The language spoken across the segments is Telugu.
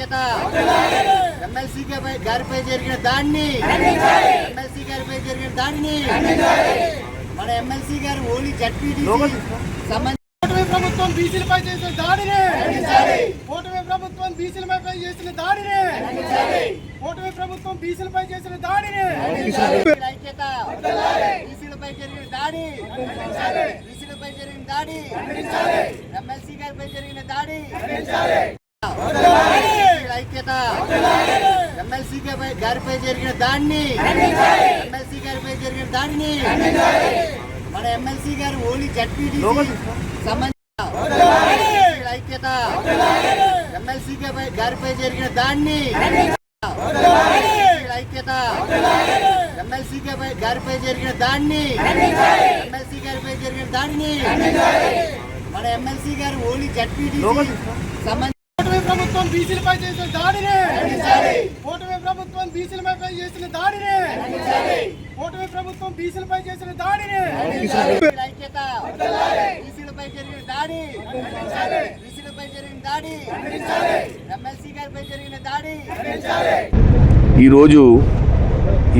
బీసీల ఐక్యత ఎమ్మెల్సీ గారిపై జరిగిన దాడిని. ఎమ్మెల్సీ గారిపై జరిగిన దాడిని. మన ఎమ్మెల్సీ గారు ఓన్లీ జడ్పీటీసీ సంబంధించి కూటమి ప్రభుత్వం బీసీలపై చేసిన దాడిని. ఖండించాలి. కూటమి ప్రభుత్వం బీసీలపై చేసిన దాడిని. కూటమి ప్రభుత్వం బీసీలపై చేసిన దాడిని. బీసీల ఐక్యత. బీసీలపై జరిగిన దాడి. బీసీలపై జరిగిన దాడి. ఎమ్మెల్సీ గారిపై జరిగిన దాడి. బీసీల ఐక్యత. ఎమ్మెల్సీ గారిపై జరిగిన దాడిని. ఎమ్మెల్సీ గారిపై జరిగిన దాడిని. మన ఎమ్మెల్సీ గారు ఓన్లీ జడ్పీటీసీ సంబంధించిన బీసీల ఐక్యత. ఎమ్మెల్సీ గారిపై జరిగిన దాడిని. బీసీల ఐక్యత. ఎమ్మెల్సీ గారిపై జరిగిన దాడిని. ఎమ్మెల్సీ గారిపై జరిగిన దాడిని. మన ఎమ్మెల్సీ గారు ఓన్లీ జడ్పీటీసీ సంబంధించిన కూటమి ప్రభుత్వం బీసీలపై చేసిన దాడిని! ఓటమి ప్రభుత్వం బీసీలపై చేసిన దాడిని! ఓటమి ప్రభుత్వం బీసీలపై చేసిన దాడిని! ఐక్యత! బీసీలపై జరిగిన దాడి! బీసీలపై జరిగిన దాడి! ఎమ్మెల్సీ గారిపై జరిగిన దాడి! ఈరోజు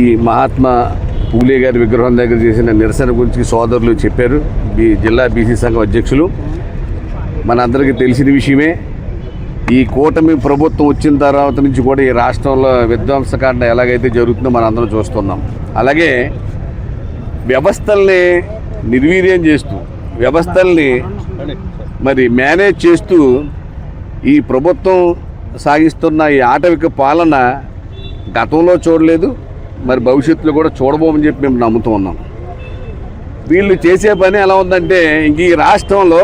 ఈ మహాత్మా పూలే గారి విగ్రహం దగ్గర చేసిన నిరసన గురించి సోదరులు చెప్పారు. బీ జిల్లా బీసీ సంఘం అధ్యక్షులు. మనందరికీ తెలిసిన విషయమే. ఈ కూటమి ప్రభుత్వం వచ్చిన తర్వాత నుంచి కూడా ఈ రాష్ట్రంలో విధ్వంసకాండ ఎలాగైతే జరుగుతుందో మనం అందరం చూస్తున్నాం. అలాగే వ్యవస్థల్ని నిర్వీర్యం చేస్తూ వ్యవస్థల్ని మరి మేనేజ్ చేస్తూ ఈ ప్రభుత్వం సాగిస్తున్న ఈ ఆటవిక పాలన గతంలో చూడలేదు మరి భవిష్యత్తులో కూడా చూడబోమని చెప్పి మేము నమ్ముతూ ఉన్నాం. వీళ్ళు చేసే పని ఎలా ఉందంటే ఇంక ఈ రాష్ట్రంలో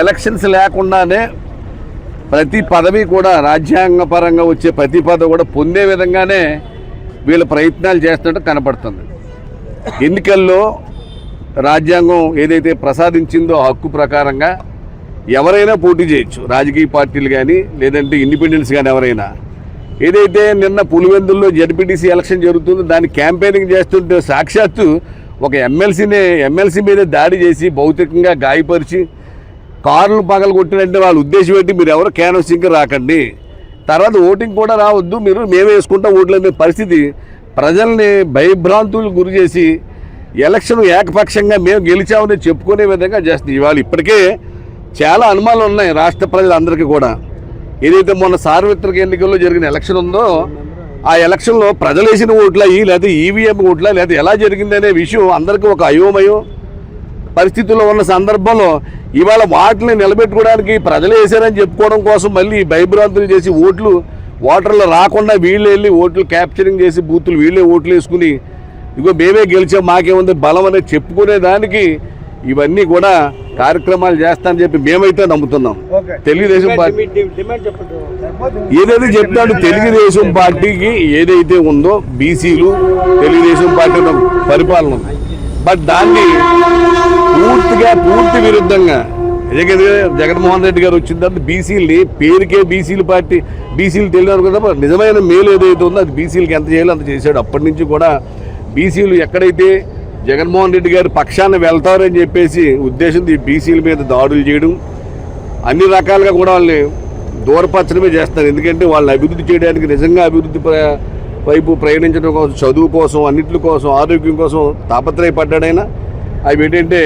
ఎలక్షన్స్ లేకుండానే ప్రతి పదవి కూడా రాజ్యాంగపరంగా వచ్చే ప్రతి పదవి కూడా పొందే విధంగానే వీళ్ళ ప్రయత్నాలు చేస్తున్నట్టు కనపడుతుంది. ఎన్నికల్లో రాజ్యాంగం ఏదైతే ప్రసాదించిందో హక్కు ప్రకారంగా ఎవరైనా పోటీ చేయొచ్చు. రాజకీయ పార్టీలు కానీ లేదంటే ఇండిపెండెన్స్ కానీ ఎవరైనా. ఏదైతే నిన్న పులివెందుల్లో జడ్పీటీసీ ఎలక్షన్ జరుగుతుందో దాన్ని క్యాంపెయినింగ్ చేస్తుంటే సాక్షాత్తు ఒక ఎమ్మెల్సీని ఎమ్మెల్సీ మీద దాడి చేసి భౌతికంగా గాయపరిచి కార్లు పగలు కొట్టినట్టు వాళ్ళ ఉద్దేశం ఏంటి? మీరు ఎవరు క్యాన్వసింగ్ రాకండి. తర్వాత ఓటింగ్ కూడా రావద్దు. మీరు మేమే వేసుకుంటాం ఓట్లు అనే పరిస్థితి. ప్రజల్ని భయభ్రాంతులు గురి చేసి ఎలక్షన్ ఏకపక్షంగా మేము గెలిచామని చెప్పుకునే విధంగా చేస్తుంది. ఇవాళ ఇప్పటికే చాలా అనుమానాలు ఉన్నాయి రాష్ట్ర ప్రజలందరికీ కూడా. ఏదైతే మొన్న సార్వత్రిక ఎన్నికల్లో జరిగిన ఎలక్షన్ ఉందో ఆ ఎలక్షన్లో ప్రజలు వేసిన ఓట్ల ఈ లేదా ఈవీఎం ఓట్ల లేదా ఎలా జరిగిందనే విషయం అందరికీ ఒక అయోమయం. పరిస్థితుల్లో ఉన్న సందర్భంలో ఇవాళ వాటిని నిలబెట్టుకోవడానికి ప్రజలు వేశారని చెప్పుకోవడం కోసం మళ్ళీ భయభ్రాంతులు చేసి ఓట్లు ఓటర్లు రాకుండా వీళ్ళు వెళ్ళి ఓట్లు క్యాప్చరింగ్ చేసి బూతులు వీళ్ళే ఓట్లు వేసుకుని ఇగో మేమే గెలిచాం మాకేముంది బలం అనేది చెప్పుకునే దానికి ఇవన్నీ కూడా కార్యక్రమాలు చేస్తానని చెప్పి మేమైతే నమ్ముతున్నాం. తెలుగుదేశం పార్టీ ఏదైతే చెప్తాడు తెలుగుదేశం పార్టీకి ఏదైతే ఉందో బీసీలు తెలుగుదేశం పార్టీ పరిపాలన. ఉంది బట్ దాన్ని పూర్తిగా పూర్తి విరుద్ధంగా. ఎందుకంటే జగన్మోహన్ రెడ్డి గారు వచ్చిన తర్వాత బీసీలని పేరుకే బీసీలు పార్టీ బీసీలు తెలియదు కదా నిజమైన మేలు ఏదైతే ఉందో అది బీసీలకి ఎంత చేయాలో అంత చేశాడు. అప్పటి నుంచి కూడా బీసీలు ఎక్కడైతే జగన్మోహన్ రెడ్డి గారు పక్షాన వెళ్తారని చెప్పేసి ఉద్దేశంతో ఈ బీసీల మీద దాడులు చేయడం అన్ని రకాలుగా కూడా వాళ్ళని దూరపరచడమే చేస్తారు ఎందుకంటే వాళ్ళని అభివృద్ధి చేయడానికి నిజంగా అభివృద్ధి వైపు ప్రయాణించడం కోసం చదువు కోసం అన్నింటి కోసం ఆరోగ్యం కోసం తాపత్రయపడ్డాడైనా. అవి ఏంటంటే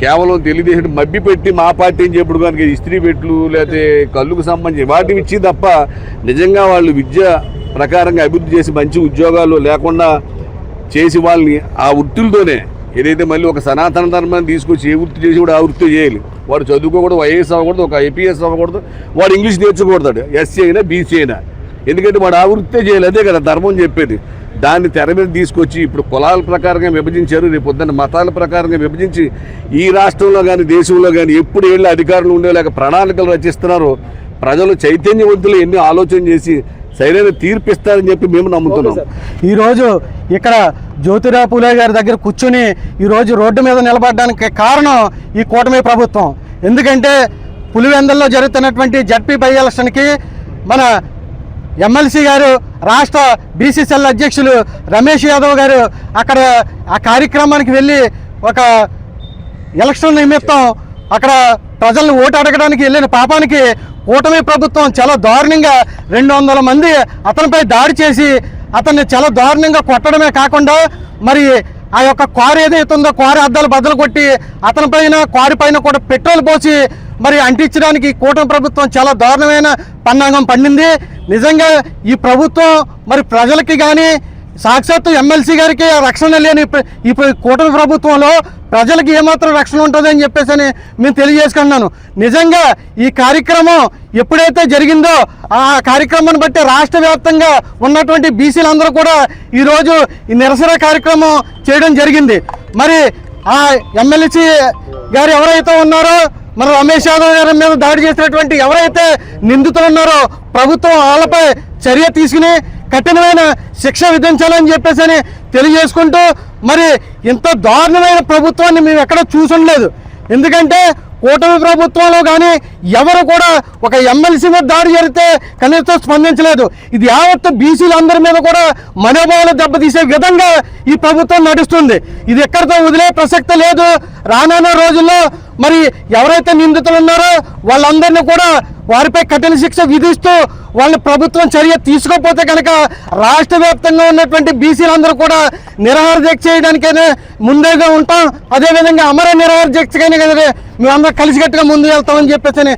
కేవలం తెలుగుదేశం మబ్బి పెట్టి మా పార్టీ అని చెప్పుడు కనుక ఇస్త్రీ పెట్లు లేకపోతే కళ్ళుకు సంబంధించి వాటిని ఇచ్చి తప్ప నిజంగా వాళ్ళు విద్య ప్రకారంగా అభివృద్ధి చేసి మంచి ఉద్యోగాలు లేకుండా చేసి వాళ్ళని ఆ వృత్తులతోనే ఏదైతే మళ్ళీ ఒక సనాతన ధర్మాన్ని తీసుకొచ్చి ఏ వృత్తి చేసి కూడా ఆ వృత్తి చేయాలి. వాడు చదువుకోకూడదు వైఎస్ అవ్వకూడదు ఒక ఐపీఎస్ అవ్వకూడదు వాడు ఇంగ్లీష్ నేర్చుకోకూడదు. ఎస్సీ అయినా బీసీ అయినా. ఎందుకంటే వాడు ఆ వృత్తే చేయాలి. అదే కదా ధర్మం చెప్పేది. దాన్ని తెర మీద తీసుకొచ్చి ఇప్పుడు కులాల ప్రకారంగా విభజించారు. రేపు పొద్దున్న మతాల ప్రకారంగా విభజించి ఈ రాష్ట్రంలో కానీ దేశంలో కానీ ఎప్పుడు వెళ్ళి అధికారులు ఉండేలాగా ప్రణాళికలు రచిస్తున్నారో ప్రజలు చైతన్యవంతులు ఎన్ని ఆలోచన చేసి సరైన తీర్పిస్తారని చెప్పి మేము నమ్ముతున్నాం. ఈరోజు ఇక్కడ జ్యోతిరావు పూలే గారి దగ్గర కూర్చుని ఈరోజు రోడ్డు మీద నిలబడడానికి కారణం ఈ కూటమి ప్రభుత్వం. ఎందుకంటే పులివెందల్లో జరుగుతున్నటువంటి జడ్పీ బై ఎలక్షన్కి మన ఎమ్మెల్సీ గారు రాష్ట్ర బీసీసీఎల్ అధ్యక్షులు రమేష్ యాదవ్ గారు అక్కడ ఆ కార్యక్రమానికి వెళ్ళి ఒక ఎలక్షన్ నిమిత్తం అక్కడ ప్రజల్ని ఓటు అడగడానికి వెళ్ళిన పాపానికి కూటమి ప్రభుత్వం చాలా దారుణంగా రెండు వందల మంది అతనిపై దాడి చేసి అతన్ని చాలా దారుణంగా కొట్టడమే కాకుండా మరి ఆ యొక్క కారు ఏదైతే ఉందో కారు అద్దాలు బద్దలు కొట్టి అతని పైన కారు పైన కూడా పెట్రోల్ పోసి మరి అంటించడానికి కూటమి ప్రభుత్వం చాలా దారుణమైన పన్నాగం పండింది. నిజంగా ఈ ప్రభుత్వం మరి ప్రజలకి కానీ సాక్షాత్తు ఎమ్మెల్సీ గారికి రక్షణ లేని ఇప్పుడు కూటమి ప్రభుత్వంలో ప్రజలకు ఏమాత్రం రక్షణ ఉంటుందని చెప్పేసి అని మేము తెలియజేసుకున్నాను నిజంగా ఈ కార్యక్రమం ఎప్పుడైతే జరిగిందో ఆ కార్యక్రమాన్ని బట్టి రాష్ట్ర వ్యాప్తంగా ఉన్నటువంటి బీసీలందరూ కూడా ఈరోజు ఈ నిరసన కార్యక్రమం చేయడం జరిగింది. మరి ఆ ఎమ్మెల్సీ గారు ఎవరైతే ఉన్నారో మన రమేష్ యాదవ్ గారి మీద దాడి చేసినటువంటి ఎవరైతే నిందితులు ఉన్నారో ప్రభుత్వం వాళ్ళపై చర్య తీసుకుని కఠినమైన శిక్ష విధించాలని చెప్పేసి అని తెలియజేసుకుంటూ మరి ఇంత దారుణమైన ప్రభుత్వాన్ని మేము ఎక్కడ చూసుండలేదు ఎందుకంటే కూటమి ప్రభుత్వంలో కానీ ఎవరు కూడా ఒక ఎమ్మెల్సీ మీద దాడి జరిగితే కనీసం స్పందించలేదు. ఇది యావత్తు బీసీలందరి మీద కూడా మనోభావాలు దెబ్బతీసే విధంగా ఈ ప్రభుత్వం నడుస్తుంది. ఇది ఎక్కడితో వదిలే ప్రసక్తి లేదు. రానున్న రోజుల్లో మరి ఎవరైతే నిందితులు ఉన్నారో వాళ్ళందరినీ కూడా వారిపై కఠిన శిక్ష విధిస్తూ వాళ్ళని ప్రభుత్వం చర్య తీసుకోకపోతే కనుక రాష్ట్ర వ్యాప్తంగా ఉన్నటువంటి బీసీలందరూ కూడా నిరాహార దీక్ష చేయడానికైనా ముందేగా ఉంటాం. అదేవిధంగా అమర నిరాహార దీక్షకైనా కదా మేమందరం కలిసికట్టుగా ముందు వెళ్తామని చెప్పేసి